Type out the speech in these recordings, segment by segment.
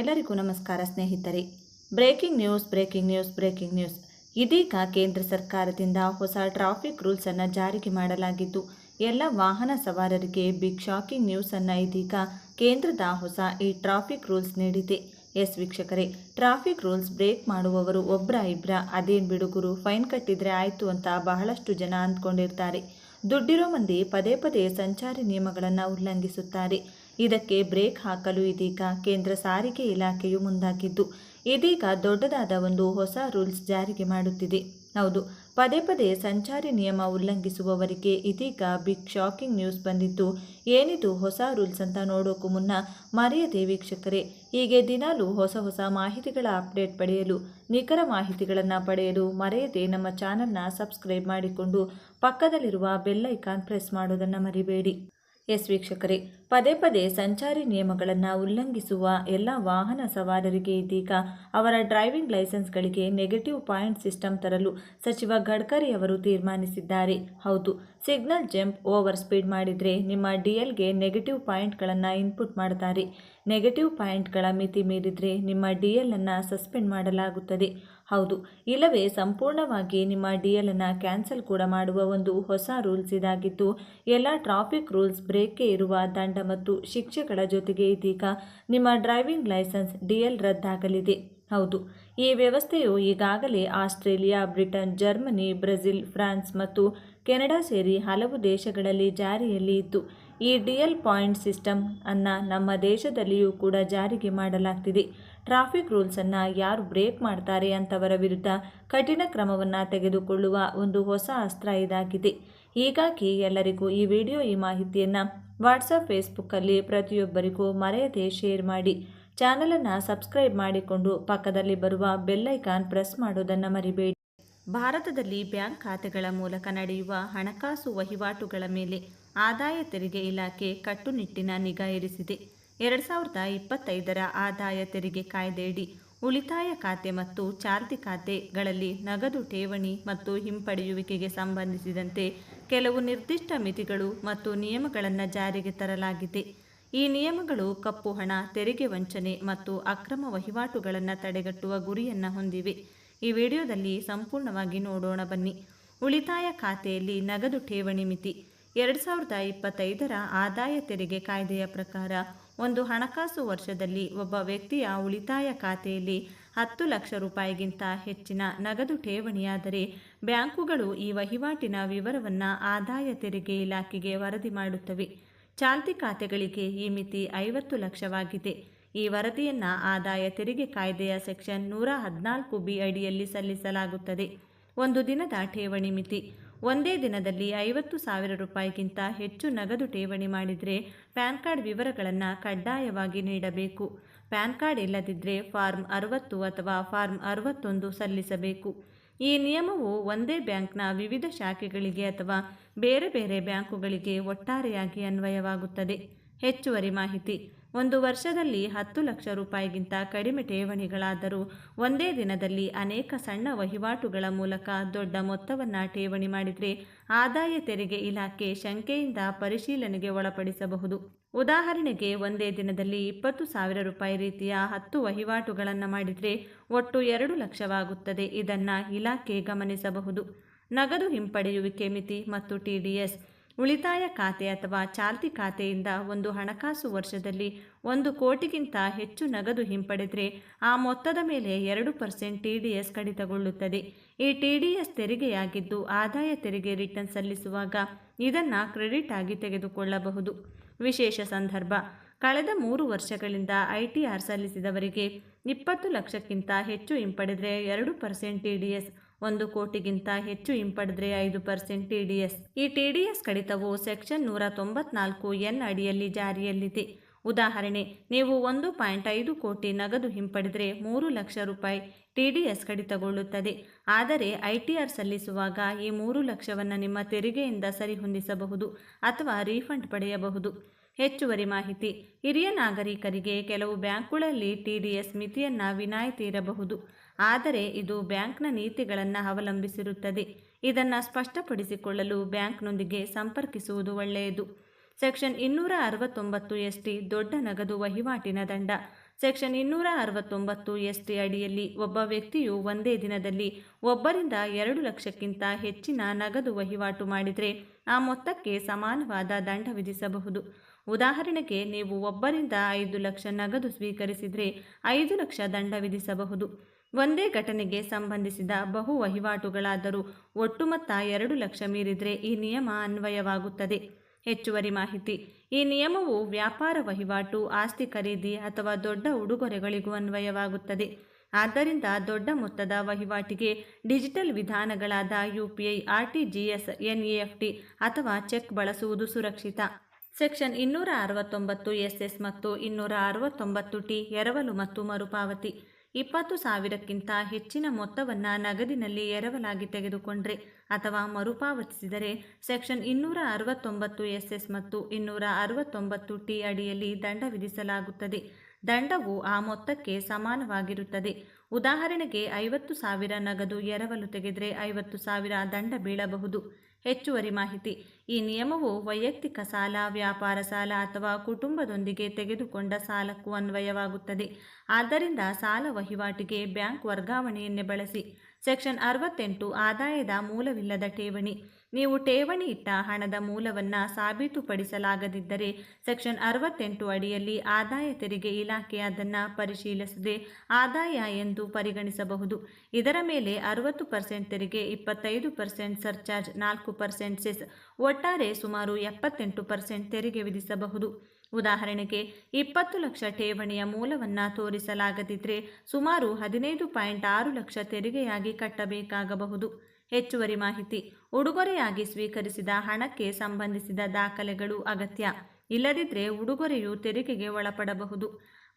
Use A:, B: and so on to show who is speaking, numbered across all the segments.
A: ಎಲ್ಲರಿಗೂ ನಮಸ್ಕಾರ ಸ್ನೇಹಿತರೆ. Breaking news breaking news breaking news. ಇದೀಗ ಕೇಂದ್ರ ಸರ್ಕಾರದಿಂದ ಹೊಸ ಟ್ರಾಫಿಕ್ ರೂಲ್ಸ್ ಅನ್ನು ಜಾರಿಗೆ ಮಾಡಲಾಗಿದ್ದು, ಎಲ್ಲ ವಾಹನ ಸವಾರರಿಗೆ ಬಿಗ್ ಶಾಕಿಂಗ್ ನ್ಯೂಸ್ ಅನ್ನು ಇದೀಗ ಕೇಂದ್ರದ ಹೊಸ ಈ ಟ್ರಾಫಿಕ್ ರೂಲ್ಸ್ ನೀಡಿದೆ. ಎಸ್ ವೀಕ್ಷಕರೇ, ಟ್ರಾಫಿಕ್ ರೂಲ್ಸ್ ಬ್ರೇಕ್ ಮಾಡುವವರು ಒಬ್ಬರ ಇಬ್ಬರ ಅದೇನು ಬಿಡುಗರು ಫೈನ್ ಕಟ್ಟಿದ್ರೆ ಆಯಿತು ಅಂತ ಬಹಳಷ್ಟು ಜನ ಅಂದ್ಕೊಂಡಿರ್ತಾರೆ. ದುಡ್ಡಿರೋ ಮಂದಿ ಪದೇ ಪದೇ ಸಂಚಾರಿ ನಿಯಮಗಳನ್ನು ಉಲ್ಲಂಘಿಸುತ್ತಾರೆ. ಇದಕ್ಕೆ ಬ್ರೇಕ್ ಹಾಕಲು ಇದೀಗ ಕೇಂದ್ರ ಸಾರಿಗೆ ಇಲಾಖೆಯು ಮುಂದಾಗಿದ್ದು, ಇದೀಗ ದೊಡ್ಡದಾದ ಒಂದು ಹೊಸ ರೂಲ್ಸ್ ಜಾರಿಗೆ ಮಾಡುತ್ತಿದೆ. ಹೌದು, ಪದೇ ಪದೇ ಸಂಚಾರಿ ನಿಯಮ ಉಲ್ಲಂಘಿಸುವವರಿಗೆ ಇದೀಗ ಬಿಗ್ ಶಾಕಿಂಗ್ ನ್ಯೂಸ್ ಬಂದಿದ್ದು, ಏನಿದು ಹೊಸ ರೂಲ್ಸ್ ಅಂತ ನೋಡೋಕ್ಕೂ ಮುನ್ನ ಮರೆಯದೆ ವೀಕ್ಷಕರೇ, ಹೀಗೆ ದಿನಾಲೂ ಹೊಸ ಹೊಸ ಮಾಹಿತಿಗಳ ಅಪ್ಡೇಟ್ ಪಡೆಯಲು, ನಿಖರ ಮಾಹಿತಿಗಳನ್ನು ಪಡೆಯಲು ಮರೆಯದೆ ನಮ್ಮ ಚಾನಲ್ನ ಸಬ್ಸ್ಕ್ರೈಬ್ ಮಾಡಿಕೊಂಡು ಪಕ್ಕದಲ್ಲಿರುವ ಬೆಲ್ ಐಕಾನ್ ಪ್ರೆಸ್ ಮಾಡೋದನ್ನು ಮರಿಬೇಡಿ. ಎಸ್ ವೀಕ್ಷಕರೇ ಪದೇ ಪದೇ ಸಂಚಾರಿ ನಿಯಮಗಳನ್ನು ಉಲ್ಲಂಘಿಸುವ ಎಲ್ಲ ವಾಹನ ಸವಾರರಿಗೆ ಇದೀಗ ಅವರ ಡ್ರೈವಿಂಗ್ ಲೈಸೆನ್ಸ್ಗಳಿಗೆ ನೆಗೆಟಿವ್ ಪಾಯಿಂಟ್ ಸಿಸ್ಟಮ್ ತರಲು ಸಚಿವ ಗಡ್ಕರಿ ಅವರು ತೀರ್ಮಾನಿಸಿದ್ದಾರೆ. ಹೌದು, ಸಿಗ್ನಲ್ ಜಂಪ್ ಓವರ್ ಸ್ಪೀಡ್ ಮಾಡಿದರೆ ನಿಮ್ಮ ಡಿ ಎಲ್ಗೆ ನೆಗೆಟಿವ್ ಪಾಯಿಂಟ್ಗಳನ್ನು ಇನ್ಪುಟ್ ಮಾಡ್ತಾರೆ. ನೆಗೆಟಿವ್ ಪಾಯಿಂಟ್ಗಳ ಮಿತಿ ಮೀರಿದರೆ ನಿಮ್ಮ ಡಿ ಅನ್ನು ಸಸ್ಪೆಂಡ್ ಮಾಡಲಾಗುತ್ತದೆ. ಹೌದು, ಇಲ್ಲವೇ ಸಂಪೂರ್ಣವಾಗಿ ನಿಮ್ಮ ಡಿ ಎಲ್ ಅನ್ನು ಕ್ಯಾನ್ಸಲ್ ಕೂಡ ಮಾಡುವ ಒಂದು ಹೊಸ ರೂಲ್ಸ್ ಇದಾಗಿದ್ದು, ಎಲ್ಲ ಟ್ರಾಫಿಕ್ ರೂಲ್ಸ್ ಬ್ರೇಕ್ಗೆ ಇರುವ ದಂಡ ಮತ್ತು ಶಿಕ್ಷೆಗಳ ಜೊತೆಗೆ ಇದೀಗ ನಿಮ್ಮ ಡ್ರೈವಿಂಗ್ ಲೈಸೆನ್ಸ್ ಡಿ ಎಲ್ ರದ್ದಾಗಲಿದೆ. ಹೌದು, ಈ ವ್ಯವಸ್ಥೆಯು ಈಗಾಗಲೇ Australia, Britain, Germany, Brazil, France ಮತ್ತು ಕೆನಡಾ ಸೇರಿ ಹಲವು ದೇಶಗಳಲ್ಲಿ ಜಾರಿಯಲ್ಲಿ ಇತ್ತು ಈ ಡಿಎಲ್ ಪಾಯಿಂಟ್ ಸಿಸ್ಟಮ್ ಅನ್ನು ನಮ್ಮ ದೇಶದಲ್ಲಿಯೂ ಕೂಡ ಜಾರಿಗೆ ಮಾಡಲಾಗ್ತಿದೆ. ಟ್ರಾಫಿಕ್ ರೂಲ್ಸನ್ನು ಯಾರು ಬ್ರೇಕ್ ಮಾಡ್ತಾರೆ ಅಂತವರ ವಿರುದ್ಧ ಕಠಿಣ ಕ್ರಮವನ್ನು ತೆಗೆದುಕೊಳ್ಳುವ ಒಂದು ಹೊಸ ಅಸ್ತ್ರ ಇದಾಗಿದೆ. ಹೀಗಾಗಿ ಎಲ್ಲರಿಗೂ ಈ ವಿಡಿಯೋ, ಈ ಮಾಹಿತಿಯನ್ನು ವಾಟ್ಸಪ್ ಫೇಸ್ಬುಕ್ಕಲ್ಲಿ ಪ್ರತಿಯೊಬ್ಬರಿಗೂ ಮರೆಯದೆ ಶೇರ್ ಮಾಡಿ. ಚಾನಲನ್ನು ಸಬ್ಸ್ಕ್ರೈಬ್ ಮಾಡಿಕೊಂಡು ಪಕ್ಕದಲ್ಲಿ ಬರುವ ಬೆಲ್ಲೈಕಾನ್ ಪ್ರೆಸ್ ಮಾಡೋದನ್ನು ಮರಿಬೇಡಿ. ಭಾರತದಲ್ಲಿ ಬ್ಯಾಂಕ್ ಖಾತೆಗಳ ಮೂಲಕ ನಡೆಯುವ ಹಣಕಾಸು ವಹಿವಾಟುಗಳ ಮೇಲೆ ಆದಾಯ ತೆರಿಗೆ ಇಲಾಖೆ ಕಟ್ಟುನಿಟ್ಟಿನ ನಿಗಾ ಇರಿಸಿದೆ. ಎರಡು ಸಾವಿರದ ಇಪ್ಪತ್ತೈದರ ಆದಾಯ ತೆರಿಗೆ ಕಾಯ್ದೆಯಡಿ ಉಳಿತಾಯ ಖಾತೆ ಮತ್ತು ಚಾಲ್ತಿ ಖಾತೆಗಳಲ್ಲಿ ನಗದು ಠೇವಣಿ ಮತ್ತು ಹಿಂಪಡೆಯುವಿಕೆಗೆ ಸಂಬಂಧಿಸಿದಂತೆ ಕೆಲವು ನಿರ್ದಿಷ್ಟ ಮಿತಿಗಳು ಮತ್ತು ನಿಯಮಗಳನ್ನು ಜಾರಿಗೆ ತರಲಾಗಿದೆ. ಈ ನಿಯಮಗಳು ಕಪ್ಪು ಹಣ, ತೆರಿಗೆ ವಂಚನೆ ಮತ್ತು ಅಕ್ರಮ ವಹಿವಾಟುಗಳನ್ನು ತಡೆಗಟ್ಟುವ ಗುರಿಯನ್ನು ಹೊಂದಿವೆ. ಈ ವಿಡಿಯೋದಲ್ಲಿ ಸಂಪೂರ್ಣವಾಗಿ ನೋಡೋಣ ಬನ್ನಿ. ಉಳಿತಾಯ ಖಾತೆಯಲ್ಲಿ ನಗದು ಠೇವಣಿ ಮಿತಿ. ಎರಡು ಸಾವಿರದ ಇಪ್ಪತ್ತೈದರ ಆದಾಯ ತೆರಿಗೆ ಕಾಯ್ದೆಯ ಪ್ರಕಾರ, ಒಂದು ಹಣಕಾಸು ವರ್ಷದಲ್ಲಿ ಒಬ್ಬ ವ್ಯಕ್ತಿಯ ಉಳಿತಾಯ ಖಾತೆಯಲ್ಲಿ ಹತ್ತು ಲಕ್ಷ ರೂಪಾಯಿಗಿಂತ ಹೆಚ್ಚಿನ ನಗದು ಠೇವಣಿಯಾದರೆ ಬ್ಯಾಂಕುಗಳು ಈ ವಹಿವಾಟಿನ ವಿವರವನ್ನು ಆದಾಯ ತೆರಿಗೆ ಇಲಾಖೆಗೆ ವರದಿ ಮಾಡುತ್ತವೆ. ಚಾಲ್ತಿ ಖಾತೆಗಳಿಗೆ ಈ ಮಿತಿ ಐವತ್ತು ಲಕ್ಷವಾಗಿದೆ. ಈ ವರದಿಯನ್ನು ಆದಾಯ ತೆರಿಗೆ ಕಾಯ್ದೆಯ ಸೆಕ್ಷನ್ ನೂರ ಹದಿನಾಲ್ಕು ಬಿ ಅಡಿಯಲ್ಲಿ ಸಲ್ಲಿಸಲಾಗುತ್ತದೆ. ಒಂದು ದಿನದ ಠೇವಣಿ ಮಿತಿ. ಒಂದೇ ದಿನದಲ್ಲಿ ಐವತ್ತು ಸಾವಿರ ರೂಪಾಯಿಗಿಂತ ಹೆಚ್ಚು ನಗದು ಠೇವಣಿ ಮಾಡಿದರೆ ಪ್ಯಾನ್ ಕಾರ್ಡ್ ವಿವರಗಳನ್ನು ಕಡ್ಡಾಯವಾಗಿ ನೀಡಬೇಕು. ಪ್ಯಾನ್ ಕಾರ್ಡ್ ಇಲ್ಲದಿದ್ದರೆ ಫಾರ್ಮ್ ಅರವತ್ತು ಅಥವಾ ಫಾರ್ಮ್ ಅರವತ್ತೊಂದು ಸಲ್ಲಿಸಬೇಕು. ಈ ನಿಯಮವು ಒಂದೇ ಬ್ಯಾಂಕ್ನ ವಿವಿಧ ಶಾಖೆಗಳಿಗೆ ಅಥವಾ ಬೇರೆ ಬೇರೆ ಬ್ಯಾಂಕುಗಳಿಗೆ ಒಟ್ಟಾರೆಯಾಗಿ ಅನ್ವಯವಾಗುತ್ತದೆ. ಹೆಚ್ಚುವರಿ ಮಾಹಿತಿ. ಒಂದು ವರ್ಷದಲ್ಲಿ ಹತ್ತು ಲಕ್ಷ ರೂಪಾಯಿಗಿಂತ ಕಡಿಮೆ ಠೇವಣಿಗಳಾದರೂ ಒಂದೇ ದಿನದಲ್ಲಿ ಅನೇಕ ಸಣ್ಣ ವಹಿವಾಟುಗಳ ಮೂಲಕ ದೊಡ್ಡ ಮೊತ್ತವನ್ನು ಠೇವಣಿ ಮಾಡಿದರೆ ಆದಾಯ ತೆರಿಗೆ ಇಲಾಖೆ ಶಂಕೆಯಿಂದ ಪರಿಶೀಲನೆಗೆ ಒಳಪಡಿಸಬಹುದು. ಉದಾಹರಣೆಗೆ ಒಂದೇ ದಿನದಲ್ಲಿ ಇಪ್ಪತ್ತು ಸಾವಿರ ರೂಪಾಯಿ ರೀತಿಯ ಹತ್ತು ವಹಿವಾಟುಗಳನ್ನು ಮಾಡಿದರೆ ಒಟ್ಟು ಎರಡು ಲಕ್ಷವಾಗುತ್ತದೆ. ಇದನ್ನು ಇಲಾಖೆ ಗಮನಿಸಬಹುದು. ನಗದು ಹಿಂಪಡೆಯುವಿಕೆ ಮಿತಿ ಮತ್ತು ಟಿ ಡಿ ಎಸ್ ಉಳಿತಾಯ ಖಾತೆ ಅಥವಾ ಚಾಲ್ತಿ ಖಾತೆಯಿಂದ ಒಂದು ಹಣಕಾಸು ವರ್ಷದಲ್ಲಿ ಒಂದು ಕೋಟಿಗಿಂತ ಹೆಚ್ಚು ನಗದು ಹಿಂಪಡೆದರೆ ಆ ಮೊತ್ತದ ಮೇಲೆ ಎರಡು ಪರ್ಸೆಂಟ್ ಟಿ ಡಿ ಎಸ್ ಕಡಿತಗೊಳ್ಳುತ್ತದೆ. ಈ ಟಿ ಡಿ ಎಸ್ ತೆರಿಗೆಯಾಗಿದ್ದು ಆದಾಯ ತೆರಿಗೆ ರಿಟರ್ನ್ ಸಲ್ಲಿಸುವಾಗ ಇದನ್ನು ಕ್ರೆಡಿಟ್ ಆಗಿ ತೆಗೆದುಕೊಳ್ಳಬಹುದು. ವಿಶೇಷ ಸಂದರ್ಭ, ಕಳೆದ ಮೂರು ವರ್ಷಗಳಿಂದ ಐ ಟಿ ಆರ್ ಸಲ್ಲಿಸಿದವರಿಗೆ ಇಪ್ಪತ್ತು ಲಕ್ಷಕ್ಕಿಂತ ಹೆಚ್ಚು ಹಿಂಪಡೆದರೆ ಎರಡು ಪರ್ಸೆಂಟ್ ಟಿ ಡಿ ಎಸ್ ಒಂದು ಕೋಟಿಗಿಂತ ಹೆಚ್ಚು ಹಿಂಪಡೆದರೆ ಐದು ಪರ್ಸೆಂಟ್ ಟಿಡಿಎಸ್ ಈ ಟಿಡಿಎಸ್ ಕಡಿತವು ಸೆಕ್ಷನ್ ನೂರ ತೊಂಬತ್ನಾಲ್ಕು ಎನ್ ಅಡಿಯಲ್ಲಿ ಜಾರಿಯಲ್ಲಿದೆ. ಉದಾಹರಣೆ, ನೀವು ಒಂದು ಪಾಯಿಂಟ್ ಐದು ಕೋಟಿ ನಗದು ಹಿಂಪಡೆದರೆ ಮೂರು ಲಕ್ಷ ರೂಪಾಯಿ ಟಿ ಕಡಿತಗೊಳ್ಳುತ್ತದೆ. ಆದರೆ, ಐ ಟಿ ಆರ್ ಸಲ್ಲಿಸುವಾಗ ಈ ಮೂರು ಲಕ್ಷವನ್ನು ನಿಮ್ಮ ತೆರಿಗೆಯಿಂದ ಸರಿಹೊಂದಿಸಬಹುದು ಅಥವಾ ರೀಫಂಡ್ ಪಡೆಯಬಹುದು. ಹೆಚ್ಚುವರಿ ಮಾಹಿತಿ, ಹಿರಿಯ ನಾಗರಿಕರಿಗೆ ಕೆಲವು ಬ್ಯಾಂಕ್ಗಳಲ್ಲಿ ಟಿ ಮಿತಿಯನ್ನು ವಿನಾಯಿತಿ ಇರಬಹುದು. ಆದರೆ ಇದು ಬ್ಯಾಂಕ್ನ ನೀತಿಗಳನ್ನು ಅವಲಂಬಿಸಿರುತ್ತದೆ. ಇದನ್ನು ಸ್ಪಷ್ಟಪಡಿಸಿಕೊಳ್ಳಲು ಬ್ಯಾಂಕ್ನೊಂದಿಗೆ ಸಂಪರ್ಕಿಸುವುದು ಒಳ್ಳೆಯದು. ಸೆಕ್ಷನ್ ಇನ್ನೂರ ಅರವತ್ತೊಂಬತ್ತು ಎಸ್ ಟಿ ದೊಡ್ಡ ನಗದು ವಹಿವಾಟಿನ ದಂಡ. ಸೆಕ್ಷನ್ ಇನ್ನೂರ ಅರವತ್ತೊಂಬತ್ತು ಎಸ್ ಟಿ ಅಡಿಯಲ್ಲಿ ಒಬ್ಬ ವ್ಯಕ್ತಿಯು ಒಂದೇ ದಿನದಲ್ಲಿ ಒಬ್ಬರಿಂದ ಎರಡು ಲಕ್ಷಕ್ಕಿಂತ ಹೆಚ್ಚಿನ ನಗದು ವಹಿವಾಟು ಮಾಡಿದರೆ ಆ ಮೊತ್ತಕ್ಕೆ ಸಮಾನವಾದ ದಂಡ ವಿಧಿಸಬಹುದು. ಉದಾಹರಣೆಗೆ ನೀವು ಒಬ್ಬರಿಂದ ಐದು ಲಕ್ಷ ನಗದು ಸ್ವೀಕರಿಸಿದರೆ ಐದು ಲಕ್ಷ ದಂಡ ವಿಧಿಸಬಹುದು. ಒಂದೇ ಘಟನೆಗೆ ಸಂಬಂಧಿಸಿದ ಬಹು ವಹಿವಾಟುಗಳಾದರೂ ಒಟ್ಟು ಮೊತ್ತ ಎರಡು ಲಕ್ಷ ಮೀರಿದರೆ ಈ ನಿಯಮ ಅನ್ವಯವಾಗುತ್ತದೆ. ಹೆಚ್ಚುವರಿ ಮಾಹಿತಿ. ಈ ನಿಯಮವು ವ್ಯಾಪಾರ ವಹಿವಾಟು, ಆಸ್ತಿ ಖರೀದಿ ಅಥವಾ ದೊಡ್ಡ ಉಡುಗೊರೆಗಳಿಗೂ ಅನ್ವಯವಾಗುತ್ತದೆ. ಆದ್ದರಿಂದ ದೊಡ್ಡ ಮೊತ್ತದ ವಹಿವಾಟಿಗೆ ಡಿಜಿಟಲ್ ವಿಧಾನಗಳಾದ ಯುಪಿಐ ಆರ್ಟಿಜಿಎಸ್ ಎನ್ಇಎಫ್ಟಿ ಅಥವಾ ಚೆಕ್ ಬಳಸುವುದು ಸುರಕ್ಷಿತ. ಸೆಕ್ಷನ್ ಇನ್ನೂರ ಅರವತ್ತೊಂಬತ್ತು ಎಸ್ಎಸ್ ಮತ್ತು ಇನ್ನೂರ ಅರವತ್ತೊಂಬತ್ತು ಟಿ ಎರವಲು ಮತ್ತು ಮರುಪಾವತಿ. ಇಪ್ಪತ್ತು ಸಾವಿರಕ್ಕಿಂತ ಹೆಚ್ಚಿನ ಮೊತ್ತವನ್ನು ನಗದಿನಲ್ಲಿ ಎರವಲಾಗಿ ತೆಗೆದುಕೊಂಡ್ರೆ ಅಥವಾ ಮರುಪಾವತಿಸಿದರೆ ಸೆಕ್ಷನ್ ಇನ್ನೂರ ಅರವತ್ತೊಂಬತ್ತು ಎಸ್ಎಸ್ ಮತ್ತು ಇನ್ನೂರ ಅರವತ್ತೊಂಬತ್ತು ಟಿ ಅಡಿಯಲ್ಲಿ ದಂಡ ವಿಧಿಸಲಾಗುತ್ತದೆ. ದಂಡವು ಆ ಮೊತ್ತಕ್ಕೆ ಸಮಾನವಾಗಿರುತ್ತದೆ. ಉದಾಹರಣೆಗೆ ಐವತ್ತು ಸಾವಿರ ನಗದು ಎರವಲು ತೆಗೆದರೆ ಐವತ್ತು ಸಾವಿರ ದಂಡ ಬೀಳಬಹುದು. ಹೆಚ್ಚುವರಿ ಮಾಹಿತಿ. ಈ ನಿಯಮವು ವೈಯಕ್ತಿಕ ಸಾಲ, ವ್ಯಾಪಾರ ಸಾಲ ಅಥವಾ ಕುಟುಂಬದೊಂದಿಗೆ ತೆಗೆದುಕೊಂಡ ಸಾಲಕ್ಕೂ ಅನ್ವಯವಾಗುತ್ತದೆ. ಆದ್ದರಿಂದ ಸಾಲ ವಹಿವಾಟಿಗೆ ಬ್ಯಾಂಕ್ ವರ್ಗಾವಣೆಯನ್ನೇ ಬಳಸಿ. ಸೆಕ್ಷನ್ ಅರವತ್ತೆಂಟು, ಆದಾಯದ ಮೂಲವಿಲ್ಲದ ಠೇವಣಿ. ನೀವು ಠೇವಣಿ ಇಟ್ಟ ಹಣದ ಮೂಲವನ್ನು ಸಾಬೀತುಪಡಿಸಲಾಗದಿದ್ದರೆ ಸೆಕ್ಷನ್ ಅರವತ್ತೆಂಟು ಅಡಿಯಲ್ಲಿ ಆದಾಯ ತೆರಿಗೆ ಇಲಾಖೆ ಅದನ್ನು ಪರಿಶೀಲಿಸದೆ ಆದಾಯ ಎಂದು ಪರಿಗಣಿಸಬಹುದು. ಇದರ ಮೇಲೆ ಅರವತ್ತು ಪರ್ಸೆಂಟ್ ತೆರಿಗೆ, ಇಪ್ಪತ್ತೈದು ಪರ್ಸೆಂಟ್ ಸರ್ಚಾರ್ಜ್, ನಾಲ್ಕು ಪರ್ಸೆಂಟ್ ಸೆಸ್, ಒಟ್ಟಾರೆ ಸುಮಾರು ಎಪ್ಪತ್ತೆಂಟು ಪರ್ಸೆಂಟ್ ತೆರಿಗೆ ವಿಧಿಸಬಹುದು. ಉದಾಹರಣೆಗೆ, ಇಪ್ಪತ್ತು ಲಕ್ಷ ಠೇವಣಿಯ ಮೂಲವನ್ನು ತೋರಿಸಲಾಗದಿದ್ದರೆ ಸುಮಾರು ಹದಿನೈದು ಪಾಯಿಂಟ್ ಆರು ಲಕ್ಷ ತೆರಿಗೆಯಾಗಿ ಕಟ್ಟಬೇಕಾಗಬಹುದು. ಹೆಚ್ಚುವರಿ ಮಾಹಿತಿ. ಉಡುಗೊರೆಯಾಗಿ ಸ್ವೀಕರಿಸಿದ ಹಣಕ್ಕೆ ಸಂಬಂಧಿಸಿದ ದಾಖಲೆಗಳು ಅಗತ್ಯ. ಇಲ್ಲದಿದ್ದರೆ ಉಡುಗೊರೆಯು ತೆರಿಗೆಗೆ ಒಳಪಡಬಹುದು.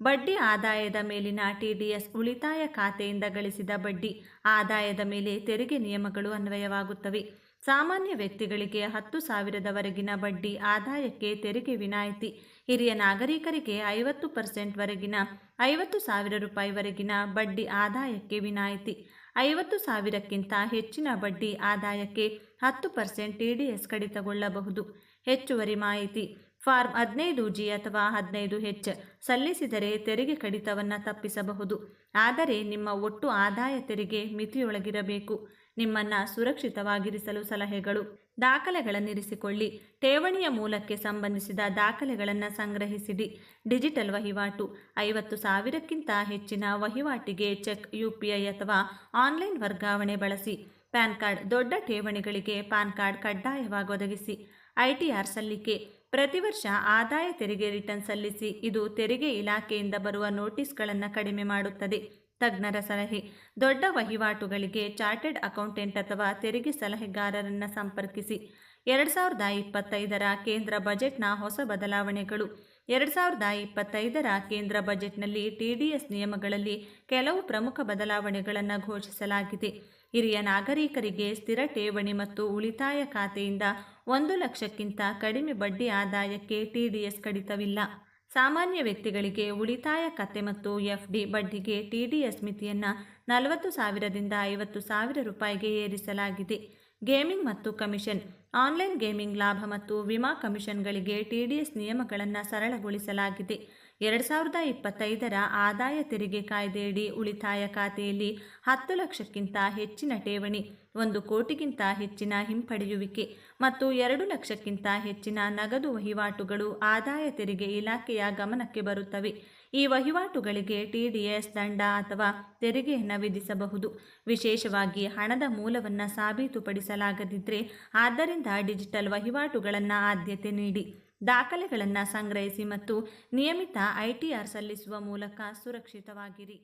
A: ಬಡ್ಡಿ ಆದಾಯದ ಮೇಲಿನ ಟಿಡಿಎಸ್ ಉಳಿತಾಯ ಖಾತೆಯಿಂದ ಗಳಿಸಿದ ಬಡ್ಡಿ ಆದಾಯದ ಮೇಲೆ ತೆರಿಗೆ ನಿಯಮಗಳು ಅನ್ವಯವಾಗುತ್ತವೆ. ಸಾಮಾನ್ಯ ವ್ಯಕ್ತಿಗಳಿಗೆ ಹತ್ತು ಸಾವಿರದವರೆಗಿನ ಬಡ್ಡಿ ಆದಾಯಕ್ಕೆ ತೆರಿಗೆ ವಿನಾಯಿತಿ. ಹಿರಿಯ ನಾಗರಿಕರಿಗೆ ಐವತ್ತು ಪರ್ಸೆಂಟ್ವರೆಗಿನ ಐವತ್ತು ಸಾವಿರ ರೂಪಾಯಿವರೆಗಿನ ಬಡ್ಡಿ ಆದಾಯಕ್ಕೆ ವಿನಾಯಿತಿ. ಐವತ್ತು ಸಾವಿರಕ್ಕಿಂತ ಹೆಚ್ಚಿನ ಬಡ್ಡಿ ಆದಾಯಕ್ಕೆ ಹತ್ತು ಪರ್ಸೆಂಟ್ ಟಿ ಡಿ ಎಸ್ ಕಡಿತಗೊಳ್ಳಬಹುದು. ಹೆಚ್ಚುವರಿ ಮಾಹಿತಿ, ಫಾರ್ಮ್ ಹದಿನೈದು ಜಿ ಅಥವಾ ಹದಿನೈದು ಹೆಚ್ ಸಲ್ಲಿಸಿದರೆ ತೆರಿಗೆ ಕಡಿತವನ್ನು ತಪ್ಪಿಸಬಹುದು. ಆದರೆ ನಿಮ್ಮ ಒಟ್ಟು ಆದಾಯ ತೆರಿಗೆ ಮಿತಿಯೊಳಗಿರಬೇಕು. ನಿಮ್ಮನ್ನು ಸುರಕ್ಷಿತವಾಗಿರಿಸಲು ಸಲಹೆಗಳು. ದಾಖಲೆಗಳನ್ನಿರಿಸಿಕೊಳ್ಳಿ. ಠೇವಣಿಯ ಮೂಲಕ್ಕೆ ಸಂಬಂಧಿಸಿದ ದಾಖಲೆಗಳನ್ನು ಸಂಗ್ರಹಿಸಿಡಿ. ಡಿಜಿಟಲ್ ವಹಿವಾಟು. ಐವತ್ತು ಸಾವಿರಕ್ಕಿಂತ ಹೆಚ್ಚಿನ ವಹಿವಾಟಿಗೆ ಚೆಕ್ ಯುಪಿಐ ಅಥವಾ ಆನ್ಲೈನ್ ವರ್ಗಾವಣೆ ಬಳಸಿ. ಪ್ಯಾನ್ ಕಾರ್ಡ್ ದೊಡ್ಡ ಠೇವಣಿಗಳಿಗೆ ಪ್ಯಾನ್ ಕಾರ್ಡ್ ಕಡ್ಡಾಯವಾಗಿ ಒದಗಿಸಿ. ಐಟಿಆರ್ ಸಲ್ಲಿಕೆ. ಪ್ರತಿ ವರ್ಷ ಆದಾಯ ತೆರಿಗೆ ರಿಟರ್ನ್ ಸಲ್ಲಿಸಿ. ಇದು ತೆರಿಗೆ ಇಲಾಖೆಯಿಂದ ಬರುವ ನೋಟಿಸ್ಗಳನ್ನು ಕಡಿಮೆ ಮಾಡುತ್ತದೆ. ತಜ್ಞರ ಸಲಹೆ. ದೊಡ್ಡ ವಹಿವಾಟುಗಳಿಗೆ ಚಾರ್ಟೆಡ್ ಅಕೌಂಟೆಂಟ್ ಅಥವಾ ತೆರಿಗೆ ಸಲಹೆಗಾರರನ್ನು ಸಂಪರ್ಕಿಸಿ. ಎರಡು ಸಾವಿರದ ಇಪ್ಪತ್ತೈದರ ಕೇಂದ್ರ ಬಜೆಟ್ನ ಹೊಸ ಬದಲಾವಣೆಗಳು. ಎರಡು ಸಾವಿರದ ಇಪ್ಪತ್ತೈದರ ಕೇಂದ್ರ ಬಜೆಟ್ನಲ್ಲಿ ಟಿ ಡಿ ಎಸ್ ನಿಯಮಗಳಲ್ಲಿ ಕೆಲವು ಪ್ರಮುಖ ಬದಲಾವಣೆಗಳನ್ನು ಘೋಷಿಸಲಾಗಿದೆ. ಹಿರಿಯ ನಾಗರಿಕರಿಗೆ ಸ್ಥಿರ ಠೇವಣಿ ಮತ್ತು ಉಳಿತಾಯ ಖಾತೆಯಿಂದ ಒಂದು ಲಕ್ಷಕ್ಕಿಂತ ಕಡಿಮೆ ಬಡ್ಡಿ ಆದಾಯಕ್ಕೆ ಟಿ ಡಿ ಎಸ್ ಕಡಿತವಿಲ್ಲ. ಸಾಮಾನ್ಯ ವ್ಯಕ್ತಿಗಳಿಗೆ ಉಳಿತಾಯ ಖಾತೆ ಮತ್ತು ಎಫ್ಡಿ ಬಡ್ಡಿಗೆ ಟಿಡಿಎಸ್ ಮಿತಿಯನ್ನು ನಲವತ್ತು ಸಾವಿರದಿಂದ ಐವತ್ತು ಸಾವಿರ ರೂಪಾಯಿಗೆ ಏರಿಸಲಾಗಿದೆ. ಗೇಮಿಂಗ್ ಮತ್ತು ಕಮಿಷನ್. ಆನ್ಲೈನ್ ಗೇಮಿಂಗ್ ಲಾಭ ಮತ್ತು ವಿಮಾ ಕಮಿಷನ್ಗಳಿಗೆ ಟಿ ಡಿ ಎಸ್ ನಿಯಮಗಳನ್ನು ಸರಳಗೊಳಿಸಲಾಗಿದೆ. ಎರಡು ಸಾವಿರದ ಇಪ್ಪತ್ತೈದರ ಆದಾಯ ತೆರಿಗೆ ಕಾಯ್ದೆಯಡಿ ಉಳಿತಾಯ ಖಾತೆಯಲ್ಲಿ ಹತ್ತು ಲಕ್ಷಕ್ಕಿಂತ ಹೆಚ್ಚಿನ ಠೇವಣಿ, ಒಂದು ಕೋಟಿಗಿಂತ ಹೆಚ್ಚಿನ ಹಿಂಪಡೆಯುವಿಕೆ ಮತ್ತು ಎರಡು ಲಕ್ಷಕ್ಕಿಂತ ಹೆಚ್ಚಿನ ನಗದು ವಹಿವಾಟುಗಳು ಆದಾಯ ತೆರಿಗೆ ಇಲಾಖೆಯ ಗಮನಕ್ಕೆ ಬರುತ್ತವೆ. ಈ ವಹಿವಾಟುಗಳಿಗೆ ಟಿಡಿಎಸ್ ದಂಡ ಅಥವಾ ತೆರಿಗೆಯನ್ನು ವಿಧಿಸಬಹುದು ವಿಶೇಷವಾಗಿ ಹಣದ ಮೂಲವನ್ನು ಸಾಬೀತುಪಡಿಸಲಾಗದಿದ್ದರೆ ಆದ್ದರಿಂದ ಡಿಜಿಟಲ್ ವಹಿವಾಟುಗಳನ್ನು ಆದ್ಯತೆ ನೀಡಿ. ದಾಖಲೆಗಳನ್ನು ಸಂಗ್ರಹಿಸಿ ಮತ್ತು ನಿಯಮಿತ ಐಟಿಆರ್ ಸಲ್ಲಿಸುವ ಮೂಲಕ ಸುರಕ್ಷಿತವಾಗಿರಿ.